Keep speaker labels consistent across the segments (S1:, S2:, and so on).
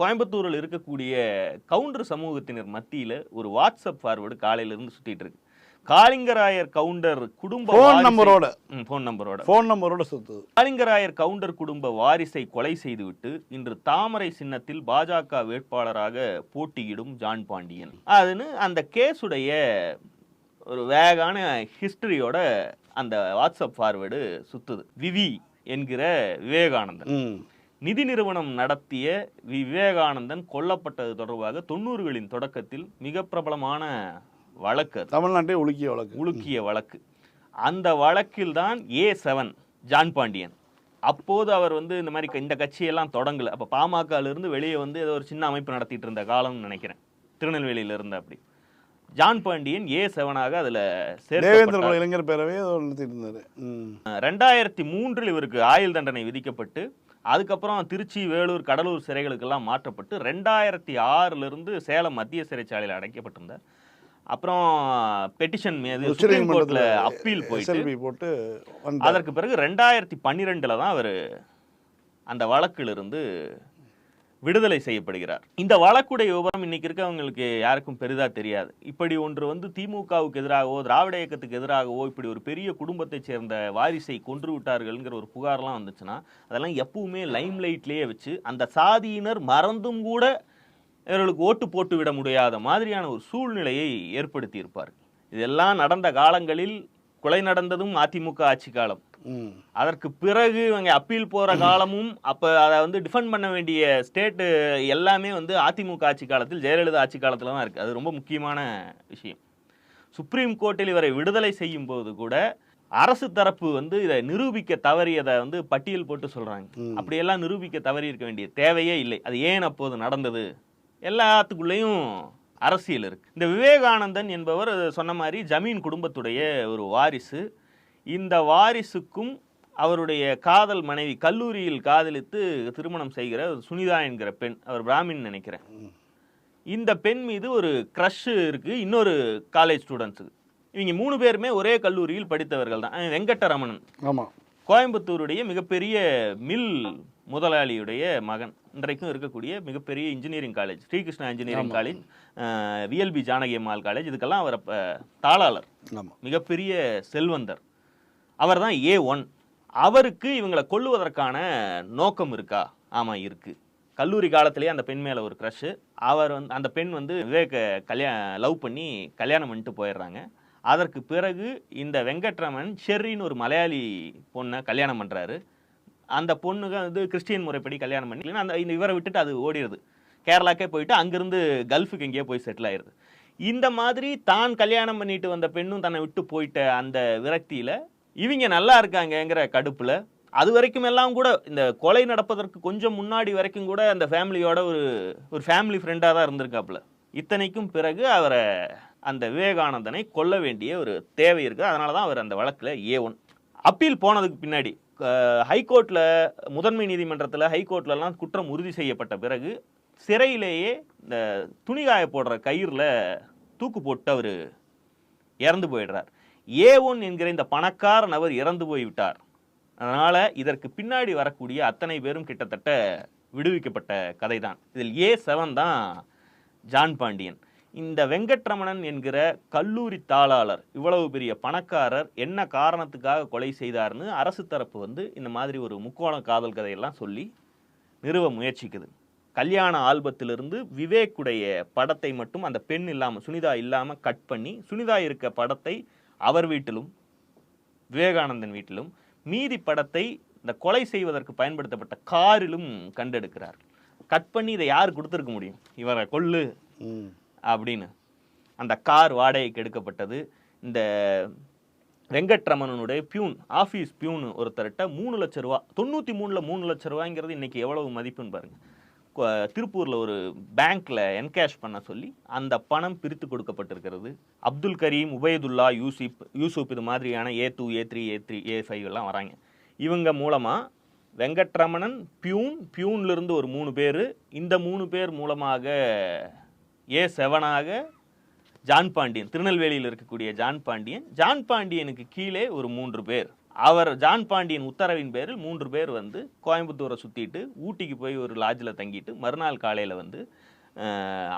S1: கோயம்புத்தூரில் இருக்கக்கூடிய கவுண்டர் சமூகத்தினர் மத்தியில ஒரு வாட்ஸ்அப் ஃபார்வர்டு காலையில இருந்து சுத்திட்டு இருக்கு. காளிங்கராயர் கவுண்டர் குடும்ப
S2: ஃபோன் நம்பரோட
S1: ஃபோன் நம்பரோட
S2: ஃபோன் நம்பரோட சுத்துது.
S1: காளிங்கராயர் கவுண்டர் குடும்ப வாரிசை கொலை செய்துவிட்டு இன்று தாமரை சின்னத்தில் பாஜக வேட்பாளராக போட்டியிடும் ஜான் பாண்டியன். அதுன்னு அந்த கேஸுடைய ஒரு வேகான ஹிஸ்டரியோட அந்த வாட்ஸ்அப் ஃபார்வேர்டு சுத்துது. விவி என்கிற விவேகானந்தன். நிதி நிறுவனம் நடத்திய விவேகானந்தன் கொல்லப்பட்டது தொடர்பாக தொண்ணூறுகளின் தொடக்கத்தில் மிக பிரபலமான வழக்கு.
S2: தமிழ்நாட்டை உலுக்கிய வழக்கு.
S1: உலுக்கிய வழக்கு. அந்த வழக்கில் தான் ஏ செவன் ஜான் பாண்டியன். அப்போது அவர் வந்து இந்த மாதிரி இந்த கட்சியெல்லாம் தொடங்கல. அப்போ பாமகல இருந்து வெளியே வந்து ஏதோ ஒரு சின்ன அமைப்பு நடத்திட்டு இருந்த காலம்னு நினைக்கிறேன். திருநெல்வேலியில இருந்து அப்படி. ஜான் பாண்டியன் ஏ செவனாக அதுல
S2: குல இளைஞர் பேரவை
S1: ரெண்டாயிரத்தி மூன்றில் இவருக்கு ஆயுள் தண்டனை விதிக்கப்பட்டு அதுக்கப்புறம் திருச்சி வேலூர் கடலூர் சிறைகளுக்கெல்லாம் மாற்றப்பட்டு ரெண்டாயிரத்தி ஆறுல இருந்து சேலம் மத்திய சிறைச்சாலையில் அடைக்கப்பட்டிருந்தார். அப்புறம் பெட்டிஷன் மீது சுப்ரீம் கோர்ட்ல அப்பீல் போயிட்டு
S2: போட்டு
S1: அதற்கு பிறகு ரெண்டாயிரத்தி பன்னிரெண்டுல தான் அவர் அந்த வழக்கிலிருந்து விடுதலை செய்யப்படுகிறார். இந்த வழக்குடைய விவரம் இன்னைக்கு இருக்கவங்களுக்கு யாருக்கும் பெரிதா தெரியாது. இப்படி ஒன்று வந்து திமுகவுக்கு எதிராகவோ திராவிட இயக்கத்துக்கு எதிராகவோ இப்படி ஒரு பெரிய குடும்பத்தை சேர்ந்த வாரிசை கொன்று விட்டார்கள்ங்கிற ஒரு புகார்லாம் வந்துச்சுன்னா அதெல்லாம் எப்பவுமே லைம் லைட்லேயே வச்சு அந்த சாதியினர் மறந்தும் கூட இவர்களுக்கு ஓட்டு போட்டு விட முடியாத மாதிரியான ஒரு சூழ்நிலையை ஏற்படுத்தி இருப்பார் இதெல்லாம் நடந்த காலங்களில் கொலை நடந்ததும் அதிமுக ஆட்சி காலம். அதற்கு பிறகு இவங்க அப்பீல் போற காலமும் அப்ப அதை வந்து டிஃபெண்ட் பண்ண வேண்டிய ஸ்டேட்டு எல்லாமே வந்து அதிமுக ஆட்சி காலத்தில் ஜெயலலிதா ஆட்சி காலத்துல தான் இருக்கு. அது ரொம்ப முக்கியமான விஷயம். சுப்ரீம் கோர்ட்டில் இவரை விடுதலை செய்யும் போது கூட அரசு தரப்பு வந்து இதை நிரூபிக்க தவறியதை வந்து பட்டியல் போட்டு சொல்றாங்க.
S2: ம்.
S1: அப்படியெல்லாம் நிரூபிக்க தவறி இருக்க வேண்டிய தேவையே இல்லை. அது ஏன் அப்போது நடந்தது? எல்லாத்துக்குள்ளேயும் அரசியல் இருக்கு. இந்த விவேகானந்தன் என்பவர் சொன்ன மாதிரி ஜமீன் குடும்பத்துடைய ஒரு வாரிசு. இந்த வாரிசுக்கும் அவருடைய காதல் மனைவி கல்லூரியில் காதலித்து திருமணம் செய்கிற சுனிதா என்கிற பெண் அவர் பிராமின் நினைக்கிறேன். இந்த பெண் மீது ஒரு க்ரஷ் இருக்கு இன்னொரு காலேஜ் ஸ்டூடெண்ட்ஸுக்கு இவங்க மூணு பேருமே ஒரே கல்லூரியில் படித்தவர்கள் தான். வெங்கட்டரமணன்.
S2: ஆமா.
S1: கோயம்புத்தூருடைய மிகப்பெரிய மில் முதலாளியுடைய மகன். இன்றைக்கும் இருக்கக்கூடிய மிகப்பெரிய engineering college Sri Krishna engineering college VLB Janaki Ammal college இதுக்கெல்லாம் அவர் தாளாளர். மிகப்பெரிய செல்வந்தர். அவர் தான் ஏ ஒன் அவருக்கு இவங்களை கொல்லுவதற்கான நோக்கம் இருக்கா? ஆமாம் இருக்குது கல்லூரி காலத்திலேயே அந்த பெண் மேலே ஒரு க்ரஷ்ஷு அவர் வந்து அந்த பெண் வந்து விவேக கல்யா லவ் பண்ணி கல்யாணம் பண்ணிட்டு போயிடுறாங்க. அதற்கு பிறகு இந்த வெங்கட்ரமன் ஷெர்ரின்னு ஒரு மலையாளி பொண்ணை கல்யாணம் பண்ணுறாரு அந்த பொண்ணுக்கு வந்து கிறிஸ்டியன் முறைப்படி கல்யாணம் பண்ணி அந்த இந்த இவரை விட்டுட்டு அது ஓடிடுது. கேரளாக்கே போயிட்டு அங்கேருந்து கல்ஃபுக்கு எங்கேயோ போய் செட்டில் ஆயிடுது இந்த மாதிரி தான் கல்யாணம் பண்ணிட்டு வந்த பெண்ணும் தன்னை விட்டு போயிட்ட அந்த விரக்தியில் இவங்க நல்லா இருக்காங்கங்கிற கடுப்பில் அது வரைக்கும் எல்லாம் கூட இந்த கொலை நடப்பதற்கு கொஞ்சம் முன்னாடி வரைக்கும் கூட அந்த ஃபேமிலியோட ஒரு ஒரு ஃபேமிலி ஃப்ரெண்டாக தான் இருந்திருக்காப்புல. இத்தனைக்கும் பிறகு அவரை அந்த விவேகானந்தனை கொல்ல வேண்டிய ஒரு தேவை இருக்குது அதனால தான் அவர் அந்த வழக்கில் ஏ ஒன் அப்பீல் போனதுக்கு பின்னாடி ஹைகோர்ட்டில் முதன்மை நீதிமன்றத்தில் ஹைகோர்ட்லலாம் குற்றம் உறுதி செய்யப்பட்ட பிறகு சிறையிலேயே இந்த துணிகாய போடுற கயிறில் தூக்கு போட்டு அவர் இறந்து போயிடுறார். ஏ ஒன் என்கிற இந்த பணக்கார நபர் இறந்து போய்விட்டார். அதனால் இதற்கு பின்னாடி வரக்கூடிய அத்தனை பேரும் கிட்டத்தட்ட விடுவிக்கப்பட்ட கதை தான் இதில் ஏ செவன் தான் ஜான் பாண்டியன். இந்த வெங்கட்ரமணன் என்கிற கல்லூரி தாளாளர் இவ்வளவு பெரிய பணக்காரர் என்ன காரணத்துக்காக கொலை செய்தார்னு அரசு தரப்பு வந்து இந்த மாதிரி ஒரு முக்கோண காதல் கதையெல்லாம் சொல்லி நிறுவ முயற்சிக்குது. கல்யாண ஆல்பத்திலிருந்து விவேக்குடைய படத்தை மட்டும் அந்த பெண் இல்லாமல் சுனிதா இல்லாமல் கட் பண்ணி சுனிதா இருக்க படத்தை அவர் வீட்டிலும் விவேகானந்தன் வீட்டிலும் மீதி படத்தை இந்த கொலை செய்வதற்கு பயன்படுத்தப்பட்ட காரிலும் கண்டெடுக்கிறார். கட் பண்ணி இதை யார் கொடுத்துருக்க முடியும்? இவரை கொல்லு அப்படின்னு. அந்த கார் வாடகைக்கு எடுக்கப்பட்டது. இந்த வெங்கட்ரமணனுடைய பியூன் ஆஃபீஸ் பியூன் ஒருத்தர்கிட்ட மூணு லட்ச ரூபா தொண்ணூற்றி மூணில் மூணு லட்ச ரூபாய்ங்கிறது இன்னைக்கு எவ்வளவு மதிப்புன்னு பாருங்க. கொ- திருப்பூரில் ஒரு பேங்க்கில் என்கேஷ் பண்ண சொல்லி அந்த பணம் பிரித்து கொடுக்கப்பட்டிருக்கிறது. அப்துல் கரீம் உபயதுல்லா யூசிப் யூசுப் இது மாதிரியான A two A three A three A five எல்லாம் வராங்க. இவங்க மூலமாக வெங்கட்ரமணன் பியூன் பியூன்லேருந்து ஒரு மூணு பேர் இந்த மூணு பேர் மூலமாக ஏ செவனாக ஜான் பாண்டியன் திருநெல்வேலியில் இருக்கக்கூடிய ஜான் பாண்டியன் ஜான் பாண்டியனுக்கு கீழே ஒரு மூன்று பேர். அவர் ஜான் பாண்டியன் உத்தரவின் பேரில் மூன்று பேர் வந்து கோயம்புத்தூரை சுற்றிட்டு ஊட்டிக்கு போய் ஒரு லாட்ஜில் தங்கிட்டு மறுநாள் காலையில் வந்து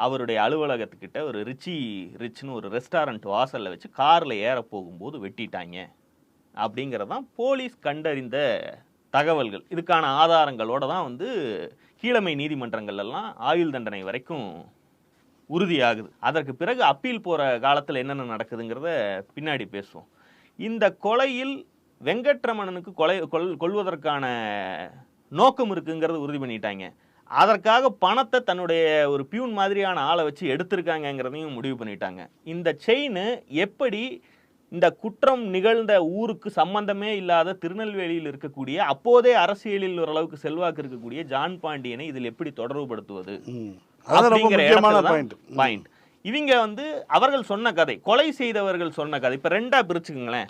S1: அவருடைய அலுவலகத்துக்கிட்ட ஒரு ரிச்சி ரிச்னு ஒரு ரெஸ்டாரண்ட் வாசலில் வச்சு காரில் ஏற போகும்போது வெட்டிட்டாங்க. அப்படிங்கிறதான் போலீஸ் கண்டறிந்த தகவல்கள். இதுக்கான ஆதாரங்களோடு தான் வந்து கீழமை நீதிமன்றங்கள்லாம் ஆயுள் தண்டனை வரைக்கும் உறுதியாகுது. அதற்கு பிறகு அப்பீல் போகிற காலத்தில் என்னென்ன நடக்குதுங்கிறத பின்னாடி பேசுவோம். இந்த கொலையில் வெங்கட்ரமணனுக்கு கொலை கொல் கொல்வதற்கான நோக்கம் இருக்குங்கிறது உறுதி பண்ணிட்டாங்க. அதற்காக பணத்தை தன்னுடைய ஒரு பியூன் மாதிரியான ஆளை வச்சு எடுத்திருக்காங்கங்கிறதையும் முடிவு பண்ணிட்டாங்க. இந்த செயின் எப்படி இந்த குற்றம் நிகழ்ந்த ஊருக்கு சம்பந்தமே இல்லாத திருநெல்வேலியில் இருக்கக்கூடிய அப்போதே அரசியலில் ஓரளவுக்கு செல்வாக்கு இருக்கக்கூடிய ஜான் பாண்டியனை இதில் எப்படி தொடர்புபடுத்துவது?
S2: பாயிண்ட்
S1: இவங்க வந்து அவர்கள் சொன்ன கதை கொலை செய்தவர்கள் சொன்ன கதை. இப்ப ரெண்டா பிரிச்சுக்கங்களேன்.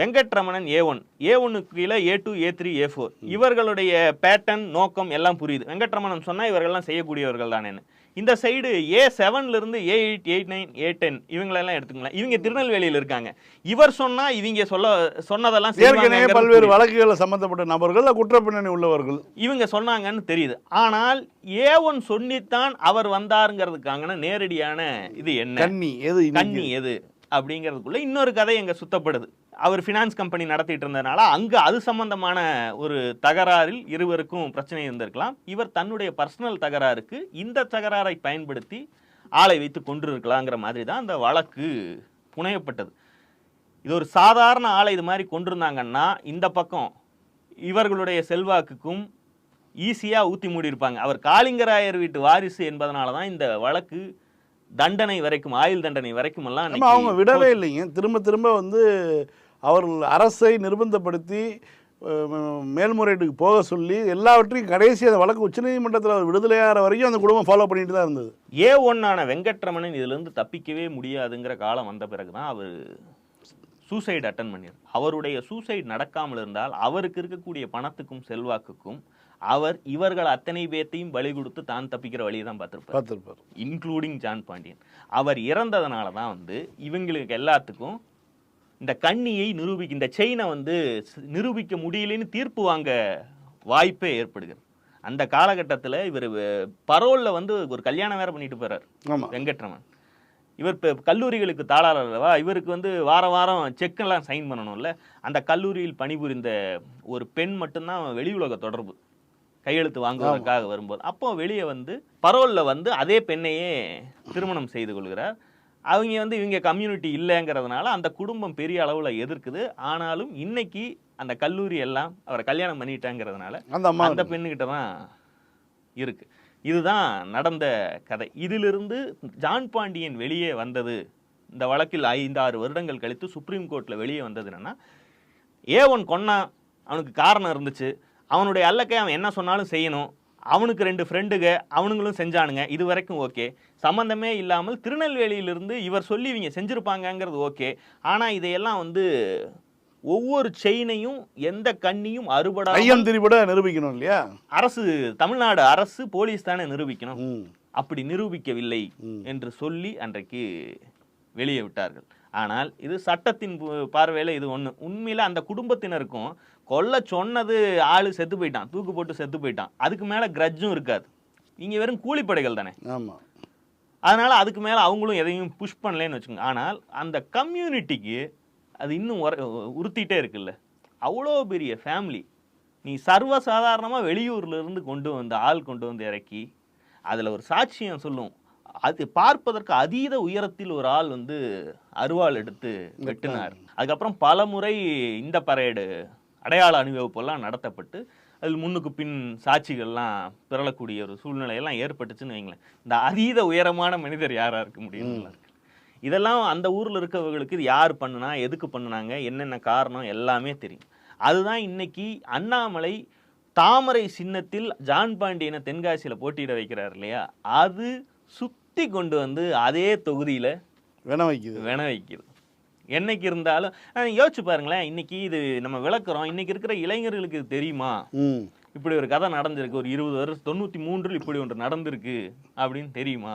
S1: வெங்கட்ரமணன் ஏ ஒன் ஏ ஒன்னுக்கு கீழே A two A three A four இவர்களுடைய பேட்டர்ன் நோக்கம் எல்லாம் புரியுது. வெங்கட்ரமணன் சொன்னா இவர்கள்லாம் செய்யக்கூடியவர்கள் தானேன்னு. இந்த சைடு ஏ செவன்ல இருந்து A eight eight nine A ten இவங்களெல்லாம் எடுத்துக்கலாம் இவங்க திருநெல்வேலியில் இருக்காங்க. இவர் சொன்னா இவங்க சொல்ல சொன்னதெல்லாம்
S2: ஏற்கனவே பல்வேறு. வழக்குகளில் சம்பந்தப்பட்ட நபர்கள் குற்ற பின்னணி உள்ளவர்கள்.
S1: இவங்க சொன்னாங்கன்னு தெரியுது. ஆனால் ஏ ஒன் சொல்லித்தான் அவர் வந்தாருங்கிறதுக்கான நேரடியான இது என்ன?
S2: கன்னி எது?
S1: கண்ணி எது? அப்படிங்கிறதுக்குள்ள இன்னொரு கதை எங்க சுத்தப்படுது. அவர் ஃபினான்ஸ் கம்பெனி நடத்திட்டு இருந்ததுனால அங்க அது சம்பந்தமான ஒரு தகராறில் இருவருக்கும் பிரச்சனை இருந்திருக்கலாம். இவர் தன்னுடைய பர்சனல் தகராறுக்கு இந்த தகராறை பயன்படுத்தி ஆளை வைத்து கொண்டிருக்கலாங்கிற மாதிரி தான் அந்த வழக்கு புனையப்பட்டது. இது ஒரு சாதாரண ஆளை இது மாதிரி கொண்டிருந்தாங்கன்னா இந்த பக்கம் இவர்களுடைய செல்வாக்குக்கும் ஈஸியாக ஊற்றி மூடியிருப்பாங்க. அவர் காளிங்கராயர் வீட்டு வாரிசு என்பதனால தான் இந்த வழக்கு தண்டனை வரைக்கும் ஆயுள் தண்டனை வரைக்கும் எல்லாம்
S2: அவங்க விடவே இல்லைங்க. திரும்ப திரும்ப வந்து அவர்கள் அரசை நிர்பந்தப்படுத்தி மேல்முறையீட்டுக்கு போக சொல்லி எல்லாவற்றையும் கடைசி அந்த வழக்கு உச்சநீதிமன்றத்தில் அவர் விடுதலையாகிற வரைக்கும் அந்த குடும்பம் ஃபாலோ பண்ணிட்டு தான் இருந்தது.
S1: ஏ ஒன்னான வெங்கட்ரமணன் இதிலிருந்து தப்பிக்கவே முடியாதுங்கிற காலம் வந்த பிறகு தான் அவர் சூசைடு அட்டன் பண்ணிரு அவருடைய சூசைடு நடக்காமல் இருந்தால் அவருக்கு இருக்கக்கூடிய பணத்துக்கும் செல்வாக்குக்கும் அவர் இவர்கள் அத்தனை பேர்த்தையும் பலி கொடுத்து தான் தப்பிக்கிற வழியை தான் பார்த்துருப்பார்.
S2: பார்த்துருப்பார்.
S1: இன்க்ளூடிங் ஜான் பாண்டியன் அவர் இறந்ததுனால தான் வந்து இவங்களுக்கு எல்லாத்துக்கும் இந்த கண்ணியை நிரூபிக்க இந்த செயினை வந்து நிரூபிக்க முடியலன்னு தீர்ப்பு வாங்க வாய்ப்பே ஏற்படுகிறது. அந்த காலகட்டத்தில் இவர் பரோலில் வந்து ஒரு கல்யாணம் வேற பண்ணிட்டு போறார். வெங்கட்ரமன். இவர் இப்போ கல்லூரிகளுக்கு தாளாளர் அல்லவா? இவருக்கு வந்து வார வாரம் செக்கெல்லாம் சைன் பண்ணணும்ல. அந்த கல்லூரியில் பணிபுரிந்த ஒரு பெண் மட்டும்தான் வெளி உலக தொடர்பு. கையெழுத்து வாங்குவதற்காக வரும்போது. அப்போ வெளியே வந்து பரோலில் வந்து அதே பெண்ணையே திருமணம் செய்து கொள்கிறார். அவங்க வந்து இவங்க கம்யூனிட்டி இல்லைங்கிறதுனால அந்த குடும்பம் பெரிய அளவில் எதிர்க்குது. ஆனாலும் இன்னைக்கு அந்த கல்லூரி எல்லாம் அவரை கல்யாணம் பண்ணிட்டாங்கிறதுனால
S2: அந்த அம்மா
S1: அந்த பெண்ணுகிட்ட தான் இருக்கு. இதுதான் நடந்த கதை. இதிலிருந்து ஜான் பாண்டியன் வெளியே வந்தது. இந்த வழக்கில் ஐந்து ஆறு வருடங்கள் கழித்து சுப்ரீம் கோர்ட்டில் வெளியே வந்தது என்னன்னா ஏ ஒன் கொன்னா அவனுக்கு காரணம் இருந்துச்சு. அவனுடைய அல்லக்கை அவன் என்ன சொன்னாலும் செய்யணும். அவனுக்கு ரெண்டு ஃப்ரெண்டுக அவனுங்களும் செஞ்சானுங்க. இது வரைக்கும் ஓகே. சம்மந்தமே இல்லாமல் திருநெல்வேலியிலிருந்து இவர் சொல்லி இவங்க செஞ்சுருப்பாங்கங்கிறது ஓகே. ஆனால் இதையெல்லாம் வந்து ஒவ்வொரு செயினையும் எந்த கண்ணியும் அறுபடாமல்
S2: ஐயம் திரிபட நிரூபிக்கணும் இல்லையா?
S1: அரசு தமிழ்நாடு அரசு போலீஸ் தானே நிரூபிக்கணும். அப்படி நிரூபிக்கவில்லை. என்று சொல்லி அன்றைக்கு வெளியே விட்டார்கள். ஆனால் இது சட்டத்தின் பார்வையில இது ஒண்ணு. உண்மையில அந்த குடும்பத்தினருக்கும் கொல்ல சொன்னது ஆளு செத்து போயிட்டான். தூக்கு போட்டு செத்து போயிட்டான். அதுக்கு மேல கிரட்ஜும் இருக்காது. இங்க வெறும் கூலிப்படைகள் தானே?
S2: ஆமாம்
S1: அதனால அதுக்கு மேல அவங்களும் எதையும் புஷ் பண்ணலன்னு வச்சுக்கோங்க. ஆனால் அந்த கம்யூனிட்டிக்கு அது இன்னும் உர உறுத்திட்டே இருக்குல்ல. அவ்வளோ பெரிய ஃபேமிலி நீ சர்வசாதாரணமா வெளியூர்ல இருந்து கொண்டு வந்த ஆள் கொண்டு வந்து இறக்கி அதுல ஒரு சாட்சியம் சொல்லும். அது பார்ப்பதற்கு அதீத உயரத்தில் ஒரு ஆள் வந்து அருவாள் எடுத்து வெட்டினார். அதுக்கப்புறம் பல முறை இந்த பரேடு அடையாள அணிவகுப்பெல்லாம் நடத்தப்பட்டு அதில் முன்னுக்கு பின் சாட்சிகள்லாம் பிறளக்கூடிய ஒரு சூழ்நிலையெல்லாம் ஏற்பட்டுச்சுன்னு வைங்களேன். இந்த அதீத உயரமான மனிதர் யாரா இருக்க முடியும் இதெல்லாம் அந்த ஊர்ல இருக்கவங்களுக்கு இது யார் பண்ணுனா எதுக்கு பண்ணுனாங்க என்னென்ன காரணம் எல்லாமே தெரியும். அதுதான் இன்னைக்கு அண்ணாமலை தாமரை சின்னத்தில் ஜான் பாண்டியனை தென்காசியில போட்டியிட வைக்கிறார் இல்லையா? அது சுத்தி கொண்டு வந்து அதே தொகுதியில
S2: வேண வைக்குது.
S1: வின வைக்குது. என்னைக்கு இருந்தாலும் யோசிச்சு பாருங்களேன் இன்னைக்கு இது நம்ம விளக்குறோம் இன்னைக்கு இருக்கிற இளைஞர்களுக்கு இது தெரியுமா? இப்படி ஒரு கதை நடந்திருக்கு ஒரு இருபது வருஷம் தொண்ணூற்றி மூன்றில் இப்படி ஒன்று நடந்திருக்கு அப்படின்னு தெரியுமா?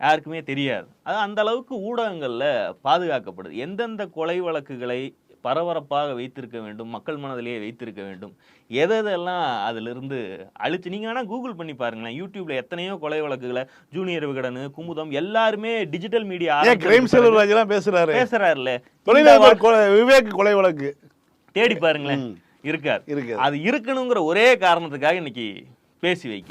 S1: யாருக்குமே தெரியாது. அது அந்த அளவுக்கு ஊடகங்களில் பாதுகாக்கப்படுது. எந்தெந்த கொலை வழக்குகளை பரபரப்பாக வைத்திருக்க வேண்டும் மக்கள் மனதிலேயே வைத்திருக்க வேண்டும். எதெல்லாம் அதிலிருந்து அழிச்சு நீங்க வேணா கூகுள் பண்ணி பாருங்களேன். யூடியூப்ல எத்தனையோ கொலை வழக்குகளை ஜூனியர் விகடன் குமுதம் எல்லாருமே டிஜிட்டல் மீடியா
S2: கிரைம் செல்வராஜ் எல்லாம் பேசுறாரு?
S1: பேசுறாருல்ல. இந்த
S2: தொழிலதிபர் கொலை விவேக் கொலை வழக்கு.
S1: தேடி பாருங்களேன். இருக்கார்.
S2: இருக்கு
S1: அது இருக்கணுங்கிற ஒரே காரணத்துக்காக இன்னைக்கு பேசி வைக்கிறோம்.